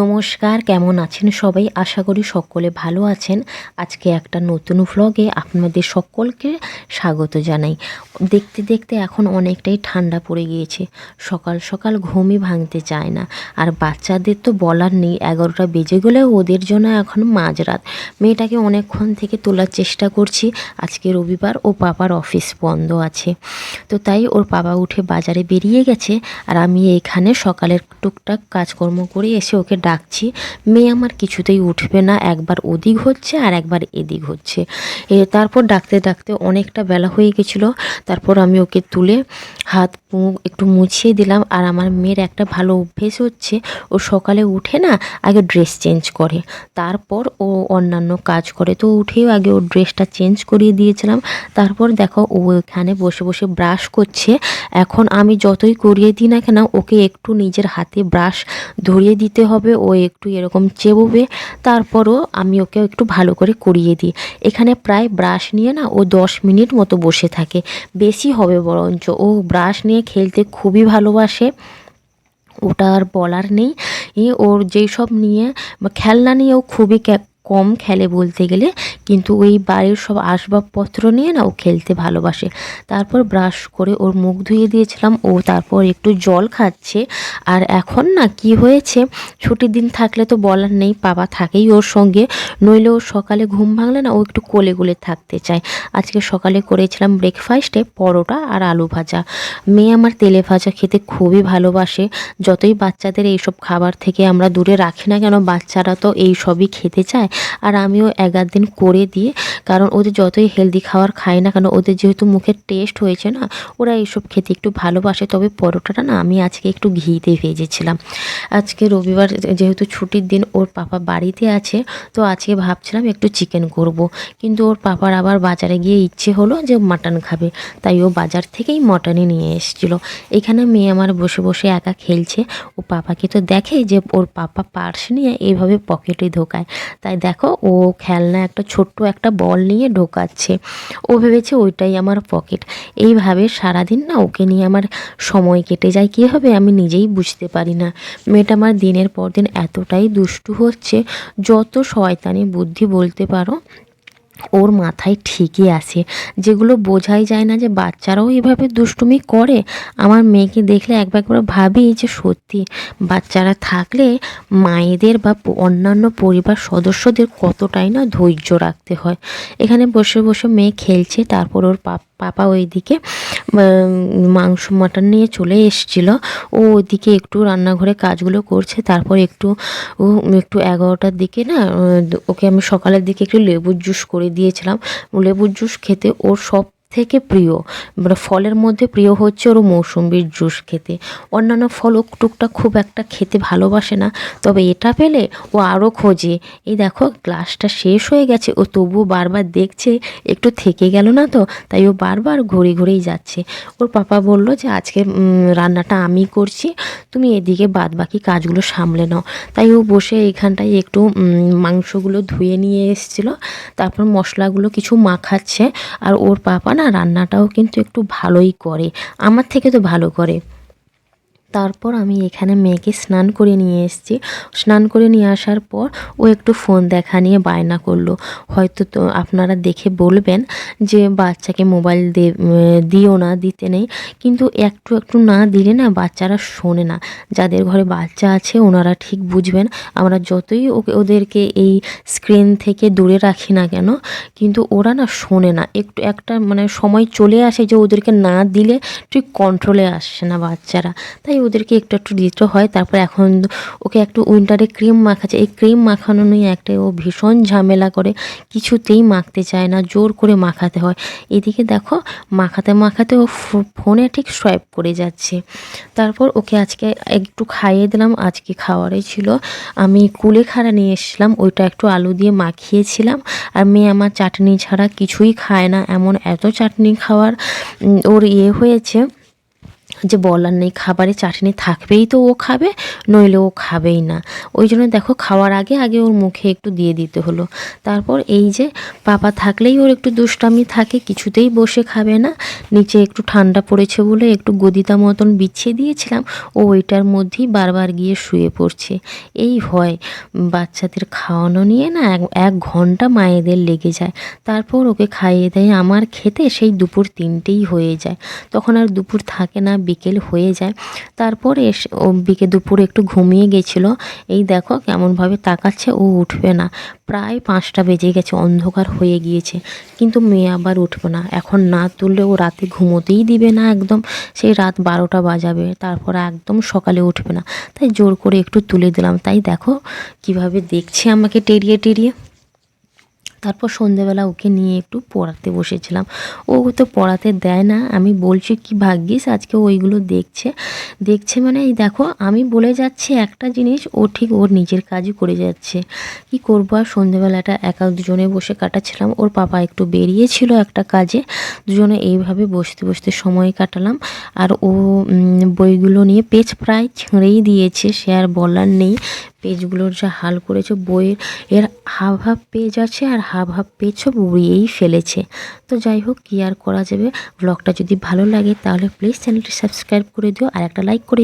নমস্কার, কেমন আছেন সবাই? আশা করি সকলে ভালো আছেন। আজকে একটা নতুন ভ্লগে আপনাদের সকলকে স্বাগত জানাই। দেখতে দেখতে এখন অনেকটাই ঠান্ডা পড়ে গিয়েছে। সকাল সকাল ঘুমই ভাঙতে চায় না। আর বাচ্চাদের তো বলার নেই, এগারোটা বেজে গেলেও ওদের জন্য এখন মাঝরাত। মেয়েটাকে অনেকক্ষণ থেকে তোলার চেষ্টা করছি। আজকে রবিবার ও পাপার অফিস বন্ধ আছে। তো তাই ওর বাবা উঠে বাজারে বেরিয়ে গেছে। আর আমি এখানে সকালের টুকটাক কাজকর্ম করে এসে ওকে ডাকছি, মেয়ে আমার কিছুতেই উঠবে না, একবার ওদিক হচ্ছে আর একবার এদিক হচ্ছে। তারপর ডাকতে ডাকতে অনেকটা বেলা হয়ে গেছিল, তারপর আমি ওকে তুলে হাত মুখ একটু মুছিয়ে দিলাম। আর আমার মেয়ের একটা ভালো অভ্যেস হচ্ছে, ও সকালে উঠে না আগে ড্রেস চেঞ্জ করে। তারপর ও অন্যান্য কাজ করে। তো উঠেও আগে ওর ড্রেসটা চেঞ্জ করিয়ে দিয়েছিলাম। তারপর দেখো ও এখানে বসে বসে ব্রাশ করছে। এখন আমি যতই করিয়ে দিই না কেন, ওকে একটু নিজের হাতে ব্রাশ ধরিয়ে দিতে হবে। ও একটু এরকম চেবোবে। তারপরও আমি ওকে একটু ভালো করে করিয়ে দিই। এখানে প্রায় ব্রাশ নিয়ে না ও দশ মিনিট মতো বসে থাকে। বেশি হবে বরঞ্চ। ও ব্রাশ নিয়ে খেলতে খুবই ভালোবাসে। ওটা আর বলার নেই। ওর যেই সব নিয়ে খেলনা নিয়েও খুবই কম খেলে বলতে গেলে, কিন্তু ওই বাড়ির সব আসবাবপত্র নিয়ে না ও খেলতে ভালোবাসে। তারপর ব্রাশ করে ওর মুখ ধুয়ে দিয়েছিলাম, ও তারপর একটু জল খাচ্ছে। আর এখন না কি হয়েছে, ছুটির দিন থাকলে তো বলার নেই, বাবা থাকেই ওর সঙ্গে। নইলে ও সকালে ঘুম ভাঙলে না ও একটু কোলে কোলে থাকতে চায়। আজকে সকালে করেছিলাম ব্রেকফাস্টে পরোটা আর আলু ভাজা। মেয়ে আমার তেলে ভাজা খেতে খুবই ভালোবাসে। যতই বাচ্চাদের এইসব খাবার থেকে আমরা দূরে রাখি না কেন, বাচ্চারা তো এই সবই খেতে চায়। আর আমিও এগার দিন করে দিই কারণ ওদের যতই হেলদি খাবার খায় না কেন, ওদের যেহেতু মুখের টেস্ট হয়েছে না, ওরা এইসব খেতে একটু ভালোবাসে। তবে পরোটাটা না, আমি আজকে একটু ঘিতে ভেজেছিলাম। আজকে রবিবার যেহেতু ছুটির দিন, ওর পাপা বাড়িতে আছে, তো আজকে ভাবছিলাম একটু চিকেন করব। কিন্তু ওর পাপার আবার বাজারে গিয়ে ইচ্ছে হলো যে মাটন খাবে, তাই ও বাজার থেকেই মটনই নিয়ে এসেছিল। এখানে মেয়ে আমার বসে বসে একা খেলছে। ও পাপাকে তো দেখে যে ওর পাপা পার্স নিয়ে এইভাবে পকেটে ঢোকায়। তাই দেখো, ও খেলনা একটা ছোট্ট একটা বল নিয়ে ঢোকাচ্ছে। ও ভেবেছে ওইটাই আমার পকেট। এইভাবে সারাদিন না ওকে নিয়ে আমার সময় কেটে যায়। কী হবে আমি নিজেই বুঝতে পারি না। মেয়েটা আমার দিনের পর দিন এতটাই দুষ্টু হচ্ছে, যত শয়তানি বুদ্ধি বলতে পারো ওর মাথায় ঠিকই আছে। যেগুলো বোঝাই যায় না যে বাচ্চারাও এভাবে দুষ্টুমি করে। আমার মেয়েকে দেখলে একবার করে ভাবি যে সত্যি বাচ্চারা থাকলে মায়েদের বা অন্যান্য পরিবার সদস্যদের কতটাই না ধৈর্য রাখতে হয়। এখানে বসে বসে মেয়ে খেলছে, তারপর ওর পাপ- পাপা ওইদিকে মাংস, মাটন নিয়ে চলে এসছিল। ও ওইদিকে একটু রান্নাঘরে কাজগুলো করছে, তারপর একটু, ও একটু এগারোটার দিকে না ওকে আমি সকালের দিকে একটু লেবুর জুস করে দিয়েছিলাম। লেবুর জুস খেতে ওর সব থেকে প্রিয়। মানে ফলের মধ্যে প্রিয় হচ্ছে ওর মৌসুম্বির জুস খেতে। অন্যান্য ফল ও টুকটাক খুব একটা খেতে ভালোবাসে না, তবে এটা পেলে ও আরও খোঁজে। এই দেখো, গ্লাসটা শেষ হয়ে গেছে। ও তবুও বারবার দেখছে, একটু থেকে গেল না তো, তাই ও বারবার ঘুরে ঘুরেই যাচ্ছে। ওর পাপা বলল যে, আজকে রান্নাটা আমি করছি, তুমি এদিকে বাদ বাকি কাজগুলো সামলে নাও। তাই ও বসে এইখানটায় একটু মাংসগুলো ধুয়ে নিয়ে এসেছিল, তারপর মশলাগুলো কিছু মাখাচ্ছে, আর ওর পাপা না রান্নাটাও কিন্তু একটু ভালোই করে। আমার থেকে তো ভালো করে। তারপর আমি এখানে মেয়েকে স্নান করে নিয়ে এসেছি। স্নান করে নিয়ে আসার পর ও একটু ফোন দেখা নিয়ে বায়না করল। হয়তো তো আপনারা দেখে বলবেন যে, বাচ্চাকে মোবাইল দিও না, দিতে নেই। কিন্তু একটু একটু না দিলে না বাচ্চারা শোনে না। যাদের ঘরে বাচ্চা আছে ওনারা ঠিক বুঝবেন। আমরা যতই ওকে, ওদেরকে এই স্ক্রিন থেকে দূরে রাখি না কেন, কিন্তু ওরা না শোনে না। একটু, একটা মানে সময় চলে আসে যে, ওদেরকে না দিলে ঠিক কন্ট্রোলে আসছে না বাচ্চারা। তাই ওদেরকে একটু একটু দিতে হয়। তারপর এখন ওকে একটু উইন্টারে ক্রিম মাখাচ্ছে। এই ক্রিম মাখানো নিয়ে একটা ও ভীষণ ঝামেলা করে। কিছুতেই মাখতে চায় না, জোর করে মাখাতে হয়। এদিকে দেখো, মাখাতে মাখাতে ও ফোনে ঠিক সোয়াইপ করে যাচ্ছে। তারপর ওকে আজকে একটু খাইয়ে দিলাম। আজকে খাওয়ারে ছিল। আমি কুলেখাড়া নিয়ে এসেছিলাম। ওইটা একটু আলু দিয়ে মাখিয়েছিলাম। আর মেয়ে আমার চাটনি ছাড়া কিছুই খায় না। এমন এত চাটনি খাওয়ার ওর ইয়ে হয়েছে। যে বলার নেই, খাবারে চাটনি থাকবেই তো ও খাবে, নইলে ও খাবেই না। ওই জন্য দেখো খাওয়ার আগে আগে ওর মুখে একটু দিয়ে দিতে হলো। তারপর এই যে পাপা থাকলেই ওর একটু দুষ্টামি থাকে, কিছুতেই বসে খাবে না। নিচে একটু ঠান্ডা পড়েছে বলে একটু গদিতা মতন বিছিয়ে দিয়েছিলাম, ও ওইটার মধ্যেই বারবার গিয়ে শুয়ে পড়ছে। এই হয় বাচ্চাদের খাওয়ানো নিয়ে না এক ঘণ্টা মায়েদের লেগে যায়। তারপর ওকে খাইয়ে দেয় আমার খেতে, সেই দুপুর তিনটেই হয়ে যায়। তখন আর দুপুর থাকে না বিকেল হয়ে যায়। তারপর এসে, ও বিকে দুপুরে একটু ঘুমিয়ে গেছিল। এই দেখো কেমনভাবে তাকাচ্ছে, ও উঠবে না। প্রায় পাঁচটা বেজে গেছে, অন্ধকার হয়ে গিয়েছে। কিন্তু মেয়ে আবার উঠবে না। এখন না তুললে ও রাতে ঘুমোতেই দিবে না একদম। সেই রাত বারোটা বাজাবে, তারপর একদম সকালে উঠবে না। তাই জোর করে একটু তুলে দিলাম। তাই দেখো কীভাবে দেখছে আমাকে টেরিয়ে টেরিয়ে। তারপর সন্ধেবেলা ওকে নিয়ে একটু পড়াতে বসেছিলাম। ও তো পড়াতে দেয় না, আমি বলছি, কি ভাগ্যিস, আজকে ওইগুলো দেখছে। দেখছে মানে এই দেখো, আমি বলে যাচ্ছি একটা জিনিস, ও ঠিক ওর নিজের কাজই করে যাচ্ছে। কি করব আর? সন্ধেবেলাটা একা দুজনে বসে কাটাচ্ছিলাম। ওর পাপা একটু বেরিয়েছিল একটা কাজে, দুজনে এইভাবে বসতে বসতে সময় কাটালাম। আর ও বইগুলো নিয়ে পেজ প্রায় ছেড়েই দিয়েছে, সে আর বলার নেই। পেজগুলোর যা হাল করেছে, বইয়ের, এর হাফ হাফ পেজ আছে আর হাফ হাফ পেজ সব উড়িয়েই ফেলেছে। তো যাই হোক, কী আর করা যাবে? ব্লগটা যদি ভালো লাগে তাহলে প্লিজ চ্যানেলটি সাবস্ক্রাইব করে দিও আর একটা লাইক করে